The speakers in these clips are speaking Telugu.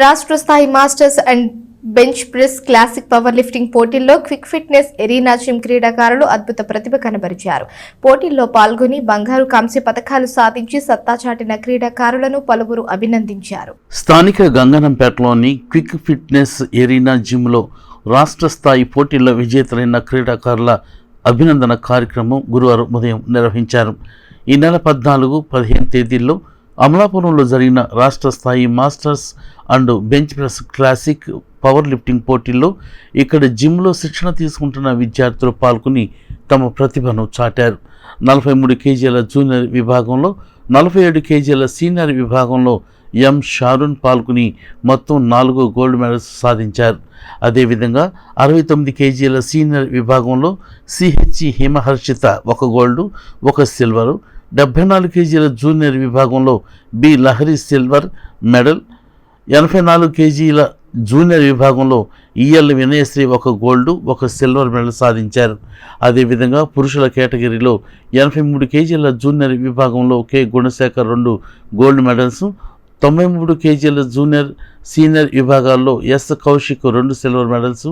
రాష్ట్ర స్థాయి masters and bench press classic powerlifting పోటీల్లో క్విక్ ఫిట్నెస్ ఎరీనా జిమ్ క్రీడాకారులు అద్భుత ప్రతిభ కనబరిచారు. పోటీల్లో పాల్గొని బంగారు కాంస్య పథకాలు సాధించి సత్తా చాటిన క్రీడాకారులను పలువురు అభినందించారు. స్థానిక గంగనంపేటలోని క్విక్ ఫిట్నెస్ ఎరీనా జిమ్లో రాష్ట్ర స్థాయి పోటీల్లో విజేతలైన క్రీడాకారుల అభినందన కార్యక్రమం గురువారం ఉదయం నిర్వహించారు. ఈ నెల పద్నాలుగు పదిహేను తేదీల్లో అమలాపురంలో జరిగిన రాష్ట్ర స్థాయి masters and bench press classic powerlifting పోటీల్లో ఇక్కడ జిమ్లో శిక్షణ తీసుకుంటున్న విద్యార్థులు పాల్గొని తమ ప్రతిభను చాటారు. నలభై మూడు కేజీల జూనియర్ విభాగంలో నలభై ఏడు కేజీల సీనియర్ విభాగంలో ఎం షారున్ పాల్గొని మొత్తం నాలుగు గోల్డ్ మెడల్స్ సాధించారు. అదేవిధంగా అరవై తొమ్మిది కేజీల సీనియర్ విభాగంలో సిహెచ్ఈ హిమహర్షిత ఒక గోల్డు ఒక సిల్వరు డెబ్బై నాలుగు కేజీల జూనియర్ విభాగంలో బి లహరి సిల్వర్ మెడల్ ఎనభై నాలుగు కేజీల జూనియర్ విభాగంలో ఈఎల్ వినయశ్రీ ఒక గోల్డ్ ఒక సిల్వర్ మెడల్ సాధించారు. అదేవిధంగా పురుషుల కేటగిరీలో ఎనభై మూడు కేజీల జూనియర్ విభాగంలో కె గుణశేఖర్ రెండు గోల్డ్ మెడల్స్ తొంభై మూడు కేజీల జూనియర్ సీనియర్ విభాగాల్లో ఎస్ కౌశిక్ రెండు సిల్వర్ మెడల్స్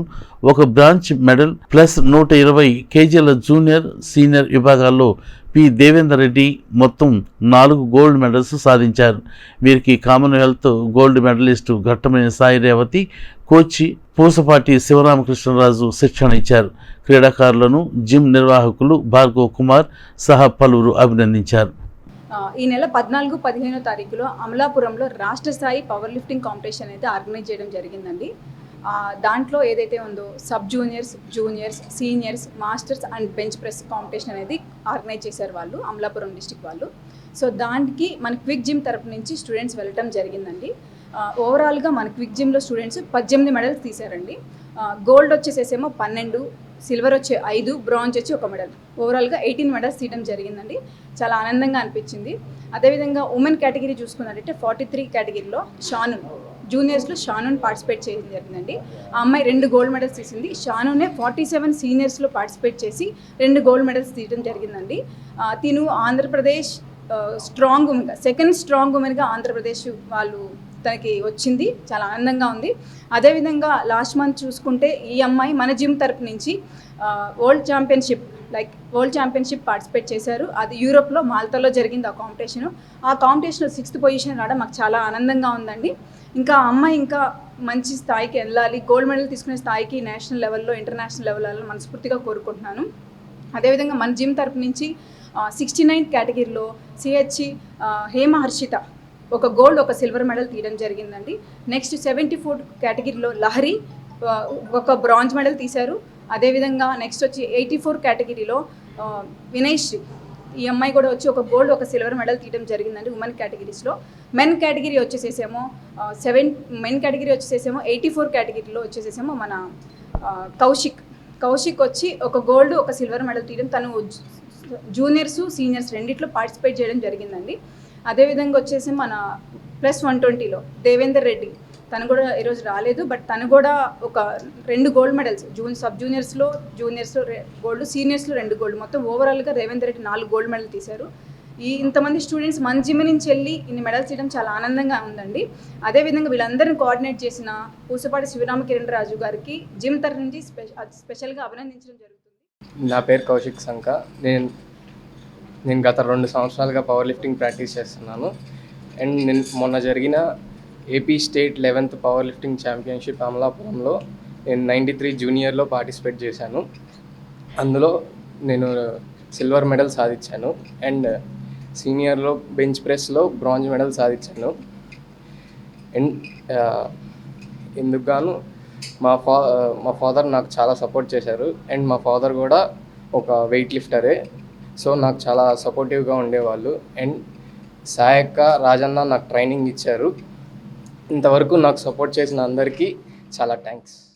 ఒక బ్రాంచ్ మెడల్ ప్లస్ నూట ఇరవై కేజీల జూనియర్ సీనియర్ విభాగాల్లో పి దేవేందర్ రెడ్డి మొత్తం నాలుగు గోల్డ్ మెడల్స్ సాధించారు. వీరికి కామన్వెల్త్ గోల్డ్ మెడలిస్టు ఘట్టమైన సాయి రేవతి కోచి పూసపాటి శివరామకృష్ణరాజు శిక్షణ ఇచ్చారు. క్రీడాకారులను జిమ్ నిర్వాహకులు భార్గవ్ కుమార్ సహా పలువురు అభినందించారు. ఈ నెల పద్నాలుగు పదిహేనో తారీఖులో అమలాపురంలో రాష్ట్ర స్థాయి పవర్ లిఫ్టింగ్ కాంపిటీషన్ అయితే ఆర్గనైజ్ చేయడం జరిగిందండి. దాంట్లో ఏదైతే ఉందో sub juniors juniors seniors masters and bench press competition అనేది ఆర్గనైజ్ చేశారు వాళ్ళు అమలాపురం డిస్టిక్ వాళ్ళు. సో దానికి మన క్విక్ జిమ్ తరపు నుంచి స్టూడెంట్స్ వెళ్ళటం జరిగిందండి. ఓవరాల్గా మన క్విక్ జిమ్లో స్టూడెంట్స్ పద్దెనిమిది మెడల్స్ తీశారండి. గోల్డ్ వచ్చేసేసేమో పన్నెండు సిల్వర్ వచ్చి ఐదు బ్రాంజ్ వచ్చి ఒక మెడల్. ఓవరాల్గా ఎయిటీన్ మెడల్స్ తీయడం జరిగిందండి. చాలా ఆనందంగా అనిపించింది. అదేవిధంగా ఉమెన్ కేటగిరీ చూసుకున్నట్టయితే ఫార్టీ త్రీ కేటగిరీలో షానున్ జూనియర్స్లో షానున్ పార్టిసిపేట్ చేయడం జరిగిందండి. ఆ అమ్మాయి రెండు గోల్డ్ మెడల్స్ తీసింది. షానునే ఫార్టీ సెవెన్ సీనియర్స్లో పార్టిసిపేట్ చేసి రెండు గోల్డ్ మెడల్స్ తీయడం జరిగిందండి. తిను ఆంధ్రప్రదేశ్ స్ట్రాంగ్ ఉమెన్గా సెకండ్ స్ట్రాంగ్ ఉమెన్గా ఆంధ్రప్రదేశ్ వాళ్ళు తనకి వచ్చింది చాలా ఆనందంగా ఉంది. అదేవిధంగా లాస్ట్ మంత్ చూసుకుంటే ఈ అమ్మాయి మన జిమ్ తరపు నుంచి world championship like world championship participate చేశారు. అది యూరోప్లో మాల్తాలో జరిగింది ఆ కాంపిటీషన్. ఆ కాంపిటీషన్లో సిక్స్త్ పొజిషన్ రావడం మాకు చాలా ఆనందంగా ఉందండి. ఇంకా అమ్మాయి ఇంకా మంచి స్థాయికి వెళ్ళాలి గోల్డ్ మెడల్ తీసుకునే స్థాయికి నేషనల్ లెవెల్లో ఇంటర్నేషనల్ లెవెల్లో మనస్ఫూర్తిగా కోరుకుంటున్నాను. అదేవిధంగా మన జిమ్ తరపు నుంచి సిక్స్టీ నైన్ కేటగిరీలో సిహెచ్సి హేమ హర్షిత ఒక గోల్డ్ ఒక సిల్వర్ మెడల్ తీయడం జరిగిందండి. నెక్స్ట్ సెవెంటీ ఫోర్ కేటగిరీలో లహరి ఒక బ్రాంజ్ మెడల్ తీశారు. అదేవిధంగా నెక్స్ట్ వచ్చి ఎయిటీ ఫోర్ కేటగిరీలో ఆ, వినయ్ ఈ అమ్మాయి కూడా వచ్చి ఒక గోల్డ్ ఒక సిల్వర్ మెడల్ తీయడం జరిగిందండి ఉమెన్ కేటగిరీస్లో. మెన్ కేటగిరీ వచ్చేసేసేమో సెవెన్ మెన్ కేటగిరీ వచ్చేసేసేమో ఎయిటీ ఫోర్ కేటగిరీలో వచ్చేసేసేమో మన కౌశిక్. కౌశిక్ వచ్చి ఒక గోల్డ్ ఒక సిల్వర్ మెడల్ తీయడం తను జూనియర్స్ సీనియర్స్ రెండిట్లో పార్టిసిపేట్ చేయడం జరిగిందండి. అదేవిధంగా వచ్చేసి మన ప్లస్ వన్ ట్వంటీలో దేవేందర్ రెడ్డి తను కూడా ఈరోజు రాలేదు బట్ తను కూడా ఒక రెండు గోల్డ్ మెడల్స్ జూన్ సబ్ జూనియర్స్లో జూనియర్స్లో గోల్డ్ సీనియర్స్లో రెండు గోల్డ్. మొత్తం ఓవరాల్గా రేవేందర్ రెడ్డి నాలుగు గోల్డ్ మెడల్ తీశారు. ఈ ఇంతమంది స్టూడెంట్స్ మన జిమ్ నుంచి వెళ్ళి ఇన్ని మెడల్స్ తీయడం చాలా ఆనందంగా ఉందండి. అదేవిధంగా వీళ్ళందరిని కోఆర్డినేట్ చేసిన పూసపాటి శివరామకిరణ్ రాజు గారికి జిమ్ తరఫు నుంచి స్పెషల్గా అభినందించడం జరుగుతుంది. నా పేరు కౌశిక్ సంక. నేను నేను గత రెండు సంవత్సరాలుగా పవర్ లిఫ్టింగ్ ప్రాక్టీస్ చేస్తున్నాను. అండ్ నేను మొన్న జరిగిన AP state eleventh powerlifting championship అమలాపురంలో నేను నైంటీ త్రీ జూనియర్లో పార్టిసిపేట్ చేశాను. అందులో నేను సిల్వర్ మెడల్ సాధించాను. అండ్ సీనియర్లో బెంచ్ ప్రెస్లో బ్రాంజ్ మెడల్ సాధించాను. అండ్ ఎందుకు గాను మా ఫా మా ఫాదర్ నాకు చాలా సపోర్ట్ చేశారు. అండ్ మా ఫాదర్ కూడా ఒక వెయిట్ లిఫ్టరే సో నాకు చాలా సపోర్టివ్గా ఉండేవాళ్ళు. అండ్ సాయక్క రాజన్న నాకు ట్రైనింగ్ ఇచ్చారు. ఇంతవరకు నాకు సపోర్ట్ చేసిన అందరికీ చాలా థ్యాంక్స్